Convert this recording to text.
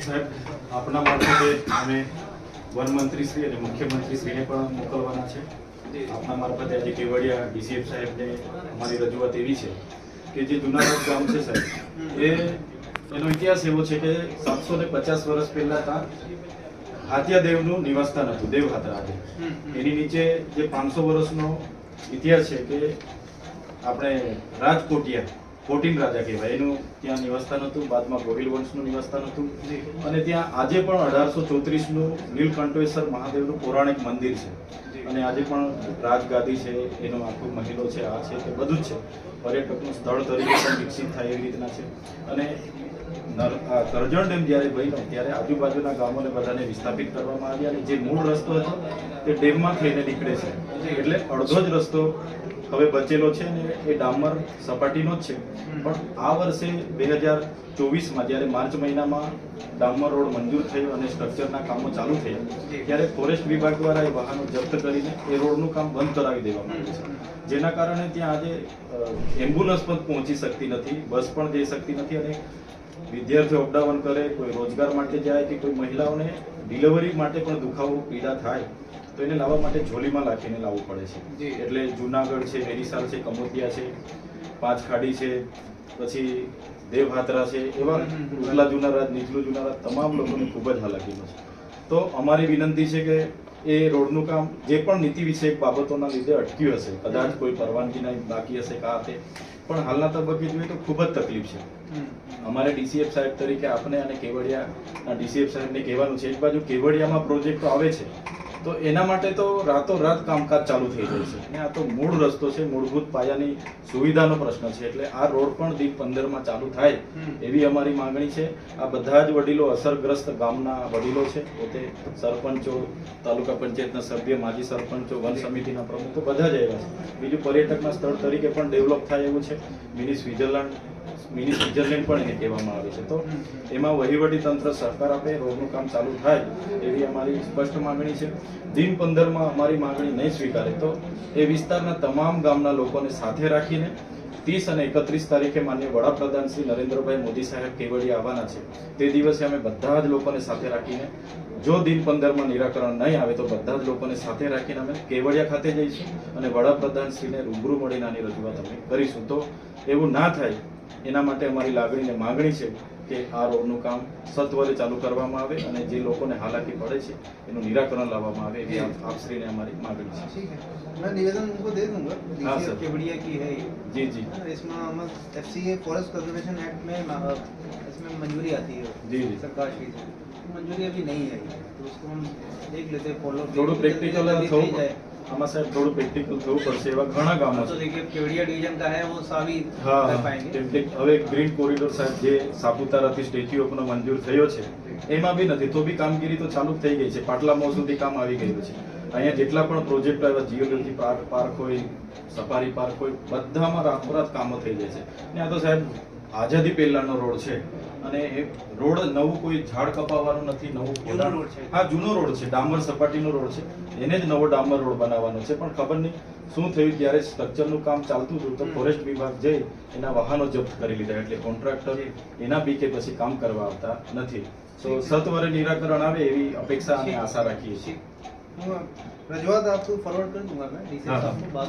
સાહેબ આપના મારફતે અમે વન મંત્રીશ્રી અને મુખ્યમંત્રીશ્રીને પણ મોકલવાના છે. આપના મારફતે આજે કેવડિયા ડીસીએફ સાહેબને અમારી રજૂઆત એવી છે કે જે જુનાગઢ ગામ છે સાહેબ એ એનો ઇતિહાસ એવો છે કે સાતસો ને પચાસ વર્ષ પહેલા ત્યાં હાથિયા દેવનું નિવાસસ્થાન હતું દેવ હાથા આજે એની નીચે જે પાંચસો વર્ષનો ઇતિહાસ છે કે આપણે રાજકોટિયા કોટીન રાજા કહેવાય. એનું ત્યાં નિવાસસ્થાન હતું બાદમાં ગોહિલ વંશનું નિવાસસ્થાન હતું. અને ત્યાં આજે પણ અઢારસો ચોત્રીસનું નીલકંઠેશ્વર મહાદેવનું પૌરાણિક મંદિર છે. અને આજે પણ રાજગાદી છે એનો આખો મહિલો છે આ છે તે બધું જ છે. પર્યટકનું સ્થળ તરીકે પણ વિકસિત થાય એવી રીતના છે. અને કરજણ ડેમ જ્યારે બન્યો, ત્યારે આજુબાજુના ગામોને બધાને વિસ્થાપિત કરવામાં આવ્યા અને જે મૂળ રસ્તો હતો, તે ડેમમાં થઈને નીકળે છે. એટલે અડધો જ રસ્તો હવે બચેલો છે ને એ ડામર સપાટીનો જ છે. પણ આ વર્ષે બે હજાર ચોવીસમાં જ્યારે માર્ચ મહિનામાં ડામર રોડ મંજૂર થયો અને સ્ટ્રક્ચરના કામો ચાલુ થયા, ત્યારે ફોરેસ્ટ વિભાગ દ્વારા એ વાહનો જપ્ત કરીને એ રોડનું કામ બંધ કરાવી દેવામાં આવ્યું છે. જેના કારણે ત્યાં આજે એમ્બ્યુલન્સ પણ પહોંચી શકતી નથી, બસ પણ જઈ શકતી નથી અને વિદ્યાર્થીઓ અપડાઉન કરે કોઈ રોજગાર માટે જાય કે કોઈ મહિલાઓને ડિલિવરી માટે પણ દુખાવો પીડા થાય તો એને લાવવા માટે ઝોલીમાં લાખીને લાવવું પડે છે. એટલે જુનાગઢ છે વેરીસાલ છે કમોતિયા છે પાંચખાડી છે પછી દેવહાત્રા છે એવા. ઉજલા જુનારાજ નીચલું જુનારાજ તમામ લોકોને ખૂબ જ હાલાકીનો છે. તો અમારી વિનંતી છે કે એ રોડનું કામ જે પણ નીતિ વિષયક બાબતોના લીધે અટક્યું હશે કદાચ કોઈ પરવાનગીના બાકી હશે કા તે પણ હાલના તબક્કે જોઈએ તો ખૂબ જ તકલીફ છે. અમારે ડીસીએફ સાહેબ તરીકે આપને અને કેવડિયા ડીસીએફ સાહેબને કહેવાનું છે એક બાજુ કેવડિયામાં પ્રોજેક્ટો આવે છે તો એના માટે તો રાતોરાત કામકાજ ચાલુ થઈ જાય છે. અને આ તો મૂળ રસ્તો છે મૂળભૂત પાયાની સુવિધાનો પ્રશ્ન છે. એટલે આ રોડ પણ દીપ પંદરમાં ચાલુ થાય એવી અમારી માંગણી છે. આ બધા જ વડીલો અસરગ્રસ્ત ગામના વડીલો છે. પોતે સરપંચો તાલુકા પંચાયતના સભ્ય માજી સરપંચો વન સમિતિના પ્રમુખો બધા જ આવ્યા છે. બીજું પર્યટકના સ્થળ તરીકે પણ ડેવલપ થાય એવું છે. મિની સ્વિટ્ઝરલેન્ડ મિની સ્વિટરલેન્ડ પણ એને કહેવામાં આવે છે. તો એમાં વહીવટી તંત્ર સહકાર આપે, રોડનું કામ ચાલુ થાય એવી અમારી સ્પષ્ટ માંગણી છે. દિન પંદરમાં અમારી માંગણી નહીં સ્વીકારે તો એ વિસ્તારના તમામ ગામના લોકોને સાથે રાખીને ત્રીસ અને એકત્રીસ તારીખે માન્ય વડાપ્રધાન શ્રી નરેન્દ્રભાઈ મોદી સાહેબ કેવડિયા આવવાના છે. તે દિવસે અમે બધા જ લોકોને સાથે રાખીને જો દિન પંદરમાં નિરાકરણ નહીં આવે તો બધા જ લોકોને સાથે રાખીને અમે કેવડિયા ખાતે જઈશું અને વડાપ્રધાન શ્રીને રૂબરૂ મળીને આની રજૂઆત અમે કરીશું. તો એવું ના થાય એના માટે અમારી લાગણીને માંગણી છે કે આ રોડનું કામ સત્વરે ચાલુ કરવામાં આવે અને જે લોકોને હાલાકી પડે છે એનું નિરાકરણ લાવવામાં આવે એવી આપ- આપશ્રીને અમારી માંગણી છે ठीक है मैं निवेदन उनको दे दूंगा हाँ, DCF सर। केवड़िया की है ये જી જી हाँ, इसमें हम F C A forest conservation act में अ, इसमें मंजूरी आती है जी, जी। सरकार श्री से मंजूरी अभी नहीं आई है तो उसको हम देख लेते हैं फॉलो થોડું પ્રેક્ટિકલ થવું આમાં સાહેબ થોડું પ્રેક્ટિકલ થવું પડશે એવા ઘણા ગામો तो છે देखिए केवड़िया डिवीजन का है वो सभी હા कर पाएंगे કેમ કે હવે ગ્રીન કોરિડોર સાહેબ જે સાપુતારાથી સ્ટેચ્યુ ઓફનો મંજૂર થયો છે એમાં બી નથી તો બી કામગીરી તો ચાલુ જ થઈ ગઈ છે પાટલા મોલ સુધી કામ આવી ગયું છે અહીંયા જેટલા પણ પ્રોજેક્ટ આવ્યા જીઓલોજી પાર્ક પાર્ક હોય સફારી પાર્ક હોય બધામાં રાતોરાત કામો થઈ જાય છે ને આ તો સાહેબ આઝાદી પહેલાનો રોડ છે. અને એ રોડ નવું કોઈ ઝાડ કપાવવાનું નથી નવું રોડ છે. હા જૂનો રોડ છે. ડામર સપાટીનો રોડ છે. એને જ નવો ડામર રોડ બનાવવાનો છે. પણ ખબર નહીં શું થયું ત્યારે સ્ટ્રક્ચરનું કામ ચાલતું હતું તો ફોરેસ્ટ વિભાગ જઈ એના વાહનો જપ્ત કરી લીધા એટલે કોન્ટ્રાક્ટર એના બીકે પછી કામ કરવા આવતા નથી. તો સત્વરે નિરાકરણ આવે એવી અપેક્ષા અને આશા રાખીએ છીએ. રજૂઆત આપતું ફોરવર્ડ કરી દઉંગા મેં બાદ